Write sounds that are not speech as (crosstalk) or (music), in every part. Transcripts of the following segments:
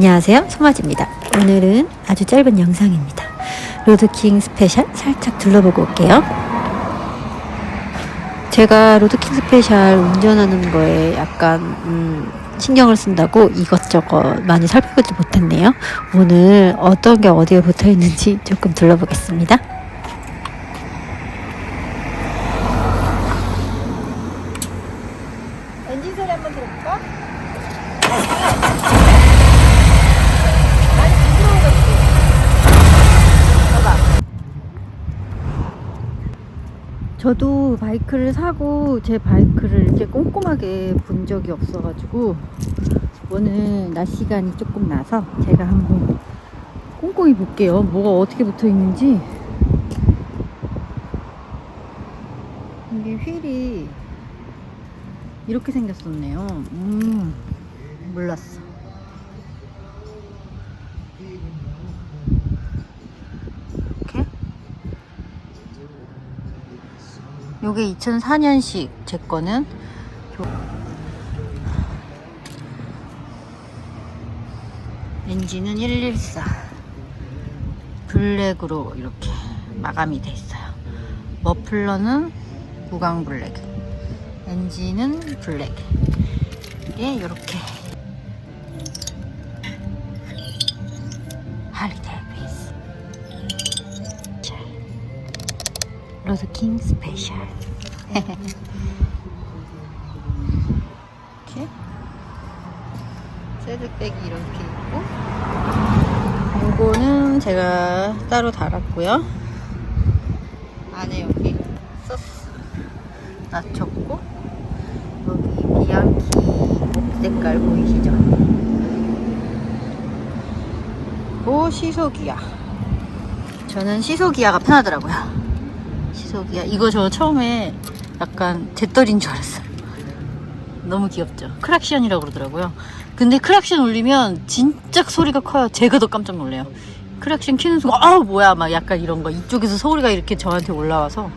안녕하세요. 소마지입니다. 오늘은 아주 짧은 영상입니다. 로드킹 스페셜 살짝 둘러보고 올게요. 제가 로드킹 스페셜 운전하는 거에 약간 음, 신경을 쓴다고 이것저것 많이 살펴보지 못했네요. 오늘 어떤 게 어디에 붙어 있는지 조금 둘러보겠습니다. 엔진 소리 한번 들어볼까? 저도 바이크를 사고 제 바이크를 이렇게 꼼꼼하게 본 적이 없어가지고 오늘 낮 시간이 조금 나서 제가 한번 꼼꼼히 볼게요. 뭐가 어떻게 붙어 있는지. 이게 휠이 이렇게 생겼었네요. 음, 몰랐어. 이렇게. 요게 2004년식 제 거는. 요- 엔진은 114 블랙으로 이렇게 마감이 돼 있어요. 머플러는 무광 블랙. 엔진은 블랙. 이게 이렇게. 할리 로드킹 스페셜 이렇게. 새드백이 이렇게 있고. 이거는 제가 따로 달았고요. 안에 여기 소스 낮췄고 여기 비앙키 목 색깔 보이시죠? 오 시소기아 저는 시소기아가 편하더라고요 시소기아 이거 저 처음에 약간 재떨인 줄 알았어요. 너무 귀엽죠? 크락시언이라고 그러더라고요. 근데 크락시언 울리면 진짜 소리가 커요. 제가 더 깜짝 놀래요. 크락시언 키는 순간 아 뭐야? 막 약간 이런 거. 이쪽에서 소리가 이렇게 저한테 올라와서.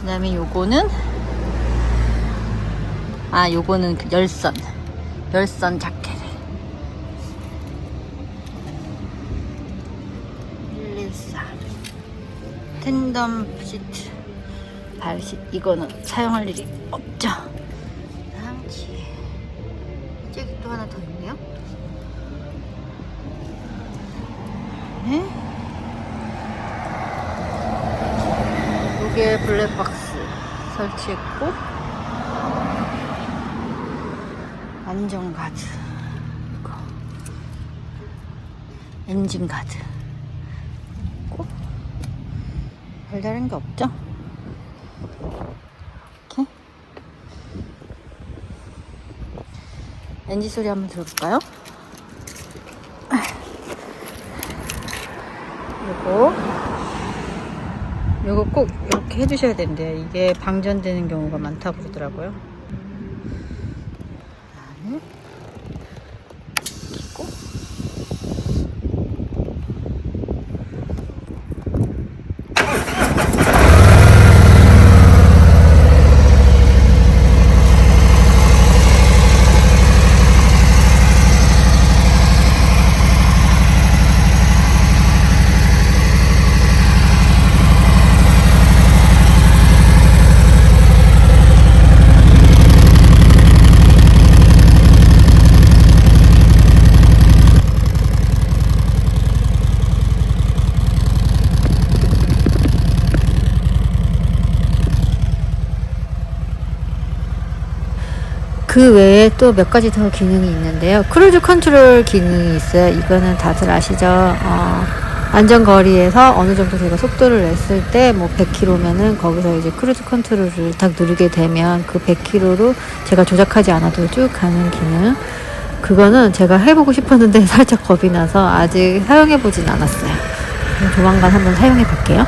그 다음에 요거는 아 요거는 그 열선. 열선 자켓 114 텐덤 시트 발시 이거는 사용할 일이 없죠. 상치 저기 또 하나 더 있네요. 네? 요게 블랙박스 설치했고 안전 가드. 이거. 엔진 가드 있고 별다른 게 없죠? 이렇게 엔진 소리 한번 들어볼까요? 요거 요거 꼭 이렇게 해주셔야 되는데 이게 방전되는 경우가 많다고 그러더라고요. 그 외에 또 몇 가지 더 기능이 있는데요. 크루즈 컨트롤 기능이 있어요. 이거는 다들 아시죠? 어, 안전거리에서 어느 정도 제가 속도를 냈을 때 뭐 100km면은 거기서 이제 크루즈 컨트롤을 딱 누르게 되면 그 100km로 제가 조작하지 않아도 쭉 가는 기능. 그거는 제가 해보고 싶었는데 (laughs) 살짝 겁이 나서 아직 사용해보진 않았어요. 조만간 한번 사용해 볼게요.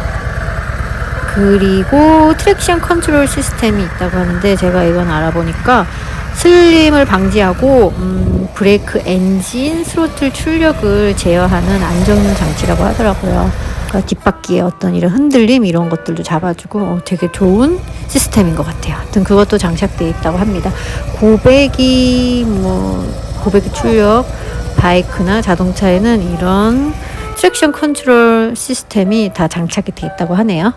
그리고 트랙션 컨트롤 시스템이 있다고 하는데 제가 이건 알아보니까 슬림을 방지하고 음, 브레이크 엔진 스로틀 출력을 제어하는 안정 장치라고 하더라고요. 그러니까 뒷바퀴의 어떤 이런 흔들림 이런 것들도 잡아주고 어, 되게 좋은 시스템인 것 같아요. 하여튼 그것도 장착되어 있다고 합니다. 고배기 뭐 고배기 출력 바이크나 자동차에는 이런 트랙션 컨트롤 시스템이 다 장착이 되어 있다고 하네요.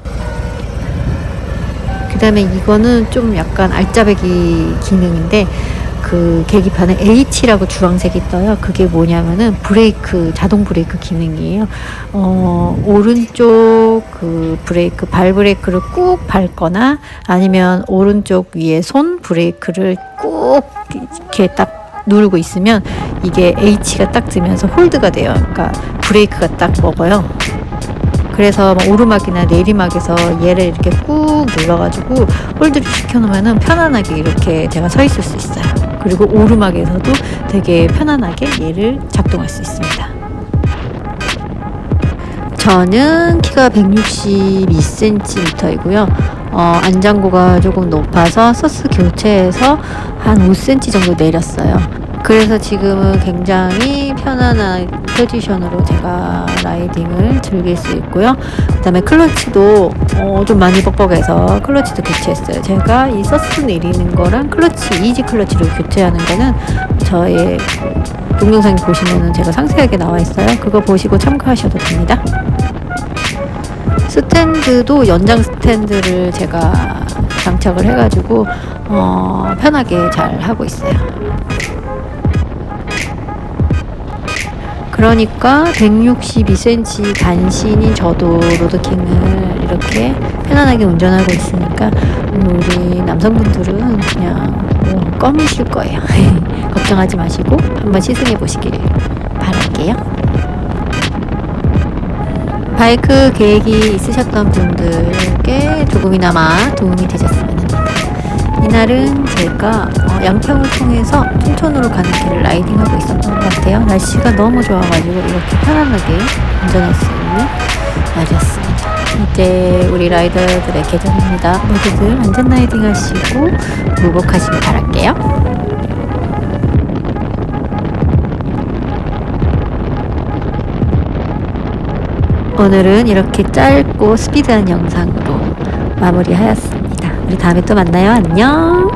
그 다음에 이거는 좀 약간 알짜배기 기능인데 그 계기판에 H라고 주황색이 떠요. 그게 뭐냐면은 브레이크 자동 브레이크 기능이에요. 어, 오른쪽 그 브레이크 발 브레이크를 꾹 밟거나 아니면 오른쪽 위에 손 브레이크를 꾹 이렇게 딱 누르고 있으면 이게 H가 딱 뜨면서 홀드가 돼요. 그러니까 브레이크가 딱 먹어요. 그래서 막 오르막이나 내리막에서 얘를 이렇게 꾹 눌러가지고 홀드를 시켜놓으면 편안하게 이렇게 제가 서 있을 수 있어요. 그리고 오르막에서도 되게 편안하게 얘를 작동할 수 있습니다. 저는 키가 162cm이고요. 어, 안장고가 조금 높아서 서스 교체해서 한 5cm 정도 내렸어요. 그래서 지금은 굉장히 편안한 포지션으로 제가 라이딩을 즐길 수 있고요. 그 다음에 클러치도 어, 좀 많이 뻑뻑해서 클러치도 교체했어요. 제가 이 서스 내리는 거랑 클러치, 이지 클러치를 교체하는 거는 저의 동영상 보시면은 제가 상세하게 나와 있어요. 그거 보시고 참고하셔도 됩니다. 스탠드도 연장 스탠드를 제가 장착을 해가지고 어, 편하게 잘 하고 있어요. 그러니까 162cm 단신인 저도 로드킹을 이렇게 편안하게 운전하고 있으니까 우리 남성분들은 그냥 뭐 껌이실 거예요. (laughs) 걱정하지 마시고 한번 시승해 보시길 바랄게요. 바이크 계획이 있으셨던 분들께 조금이나마 도움이 되셨으면 합니다. 이날은 제가 어, 양평을 통해서 춘천으로 가는 길을 라이딩하고 있었던 것 같아요. 날씨가 너무 좋아가지고 이렇게 편안하게 운전할 수 있는 날이었습니다. 이제 우리 라이더들의 계절입니다. 모두들 안전 라이딩 하시고 무복하시길 바랄게요. 오늘은 이렇게 짧고 스피드한 영상으로 마무리하였습니다. 우리 다음에 또 만나요. 안녕.